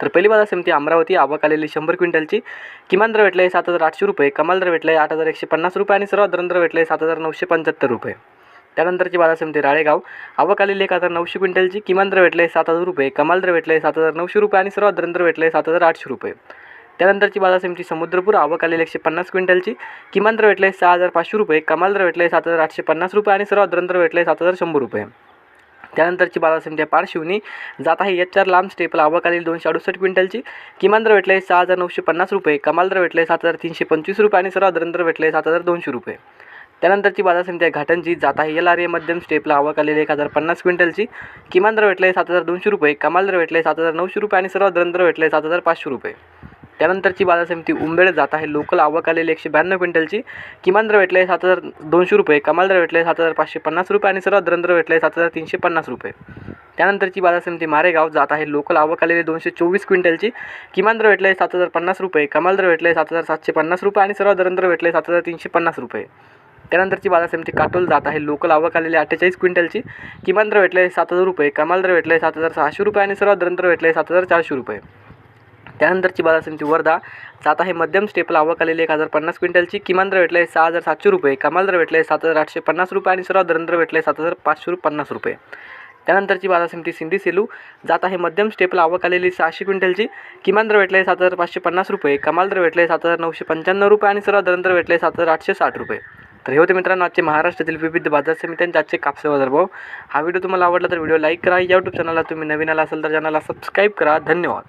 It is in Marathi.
तर पहिली बाजार समिती अमरावती आवक आलेली शंभर क्विंटलची. किमान दर भेटले सात हजार आठशे रुपये कमाल दर भेटले आठ हजार एकशे पन्नास रुपये आणि सर्वात दर दर भेटले सात हजार नऊशे पंच्याहत्तर रुपये. त्यानंतरची बाजार समिती राळेगाव आवक आलेली एक हजार नऊशे क्विंटलची किमान दर भेटले सात हजार रुपये कमाल दर भेटले सात हजार नऊशे रुपये आणि सर्वात दर भेटले सात हजार आठशे रुपये. त्यानंतरची बाजार समिती समुद्रपूर आवक आलेली एकशे पन्नास क्विंटलची किमान दर भेटले सहा हजार पाचशे रुपये कमाल दर भेटले सात हजार आठशे पन्नास रुपये आणि सर्वात दर भेटले सात हजार शंभर रुपये. त्यानंतरची बाजार समिती आहे पारशिवनी जात आहे एच चार लांब स्टेपला आवक दोनशे अडुसष्ट क्विंटलची. किमान दर भेटले सहा हजार नऊशे पन्नास रुपये. कमाल दर भेटले सात हजार तीनशे पंचवीस रुपये आणि सर्व दर भेटले सात हजार दोनशे रुपये. त्यानंतरची बाजार समिती आहे घाटंची जात आहे एल आर ए मध्यम स्टेपला आवक आलेली एक हजार पन्नास क्विंटलची. किमान दर भेटले सात हजार दोनशे रुपये. कमाल दर भेटले सात हजार नऊशे रुपये आणि सर्व दर भेटले सात हजार पाचशे रुपये. त्यानंतरची बाजार समिती उंबेड जात आहे. लोकल आवक आलेली एकशे ब्याण्णव क्विंटलची. किमान दर भेटले सात हजार दोनशे रुपये. कमाल दर भेटले सात हजार पाचशे पन्नास रुपये आणि सर्वात दर भेटले सात हजार तीनशे पन्नास रुपये. त्यानंतरची बाजार समिती मारेगाव जात आहे. लोकल आवक आलेली दोनशे चोवीस क्विंटलची. किमान दर आहे सात हजार पन्नास रुपये. कमाल दर भेटले सात हजार सातशे पन्नास रुपये आणि सर्वात दर भेटले सात हजार तीनशे पन्नास रुपये. त्यानंतरची बाजार समिती काटोल जात आहे. लोकल आवक आलेली अठ्ठेचाळीस क्विंटलची. किमान दर भेटले सात हजार रुपये. कमाल दर भेटले सात हजार सहाशे रुपये आणि सर्वात दर भेटले सात हजार चारशे रुपये. त्यानंतरची बाजार समिती वर्धा. जात आहे मध्यम स्टेपला आवक आलेली एक हजार पन्नास क्विंटलची. किमान दर भेटले सहा हजार सातशे रुपये. कमाल दर भेटले सात हजार आठशे पन्नास रुपये आणि सर्वात दर भेटले सात हजार पाचशे पन्नास रुपये. त्यानंतरची बाजार समिती सिंधी सेलू. जात आहे मध्यम स्टेपला आवक आलेली सहाशे क्विंटलची. किमान दर भेटले सात हजार पाचशे पन्नास रुपये. कमाल दर भेटले सात हजार नऊशे पंच्याण्णव रुपये आणि सर्वात दर भेटले सात हजार आठशे साठ रुपये. तर हे होते मित्रांनो आजचे महाराष्ट्रातील विविध बाजार समित्यांचे आजचे कापसे बाजार भाव. हा व्हिडिओ तुम्हाला आवडला तर व्हिडिओ लाईक करा. यूट्यूब चॅनलला तुम्ही नवीन आला असेल तर चॅनलला सबस्क्राईब करा. धन्यवाद.